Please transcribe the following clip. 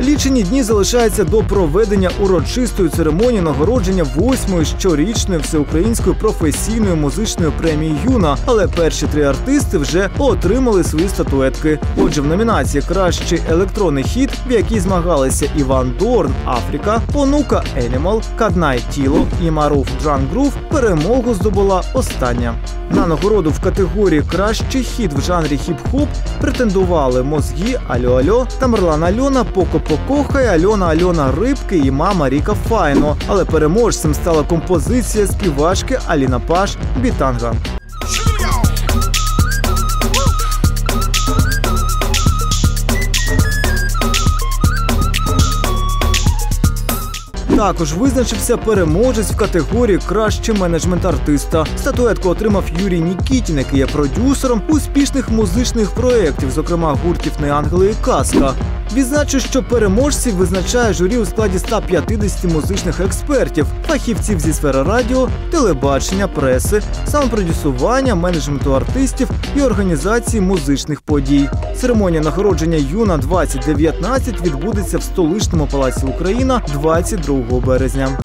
Лічені дні залишаються до проведення урочистої церемонії нагородження восьмої щорічної всеукраїнської професійної музичної премії Юна. Але перші три артисти вже отримали свої статуетки. Отже, в номінації Кращий електронний хіт, в якій змагалися Іван Дорн, Африка, Онука Енімал, Каднай Тіло і Маруф Джан Грув, перемогу здобула остання. На нагороду в категорії Кращий хіт в жанрі хіп-хоп претендували мозги Альо Альо, Тамерлан Альона, Поко Покохай, Альона Альона Рибки і мама Ріка Файно. Але переможцем стала композиція співачки Аліна Паш Бітанга. Також визначився переможець в категорії Кращий менеджмент артиста. Статуетку отримав Юрій Нікітін, який є продюсером успішних музичних проєктів, зокрема гуртів «Не ангели і казка. Відзначу, що переможців визначає журі у складі 150 музичних експертів, фахівців зі сфери радіо, телебачення, преси, самопродюсування, менеджменту артистів і організації музичних подій. Церемонія нагородження Юна 2019 відбудеться в столичному палаці Україна 22 березня.